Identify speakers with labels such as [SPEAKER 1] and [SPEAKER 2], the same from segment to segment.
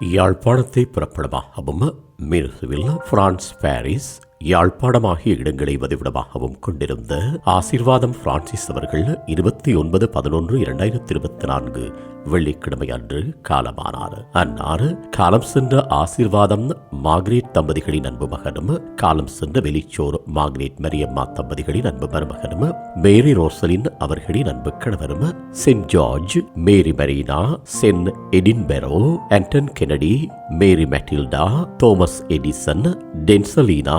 [SPEAKER 1] யாழ்ப்பாணத்தை புறப்படமாகவும் Mirusuvil France Paris. யாழ்ப்பாணமாகிய இடங்களை வதிவிடமாகவும் கொண்டிருந்த ஆசீர்வாதம் பிரான்சிஸ் அவர்கள் இருபத்தி ஒன்பது பதினொன்று இரண்டாயிரத்தி இருபத்தி நான்கு வெள்ளிக்கிழமை அன்று காலமானார். அன்னார் காலம் சென்ற ஆசீர்வாதம் மார்க்ரேட் தம்பதிகளின் அன்பு மகனும் காலம் சென்ற வெளிச்சோர் மார்க்ரேட் மரியம்மா தம்பதிகளின் அன்பு மருமகனும் மேரி ரோசலின் அவர்களின் அன்பு கணவரும் Saint George Mary Marina Saint Edinburgh Anton Kennedy Mary Matilda Thomas Edison டென்சலீனா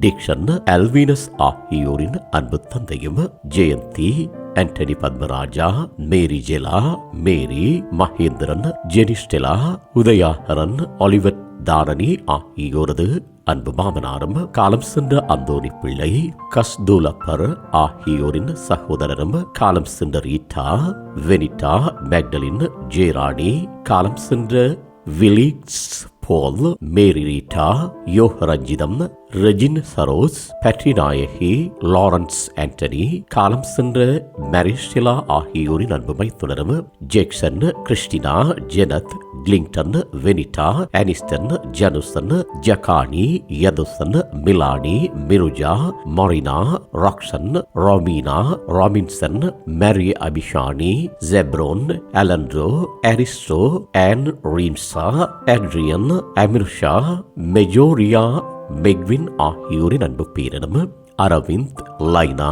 [SPEAKER 1] diction அல்வீனஸ் ஆகியோரின் அன்பு தந்தையும் ஜெயந்தி ஆண்டனி பத்மராஜா மேரி ஜெலா மேரி மகேந்திரன் ஜெனிஸ்டெலா உதயாகரன் ஒலிவர் தாரணி ஆகியோரது அன்பு மாமனாரும் காலம் சென்ற அந்தோனி பிள்ளை கஸ்தூலப்பர் ஆகியோரின் சகோதரரும் காலம் சென்ற ரீட்டா வெனிட்டா மேக்டலின் ஜேராணி காலம் சென்ற Felix Paul Mary Rita Yogaranjitham Regin சரோஸ் பட்ரிநாயகி லாரன்ஸ் ஆண்டனி காலம் சென்ற மரிஷிலா ஆகியோரின் அன்புமை தொடரும் Jackson Christina ஜெனத் Clinton வெனிட்டா Aniston Janusan ஜகானி Yathusan Meloni மிருஜா Morena Roxan ரோமீனா ராமின்சன் Mary அபிஷானி ஜெப்ரோன் அலன்ட்ரோ Aristo on ரீன்சா ஆண்ட்ரியன் அமிர்ஷா மெஜோரியா machine ஆகியோரின் அன்பு பேரனும் அரவிந்த் லைனா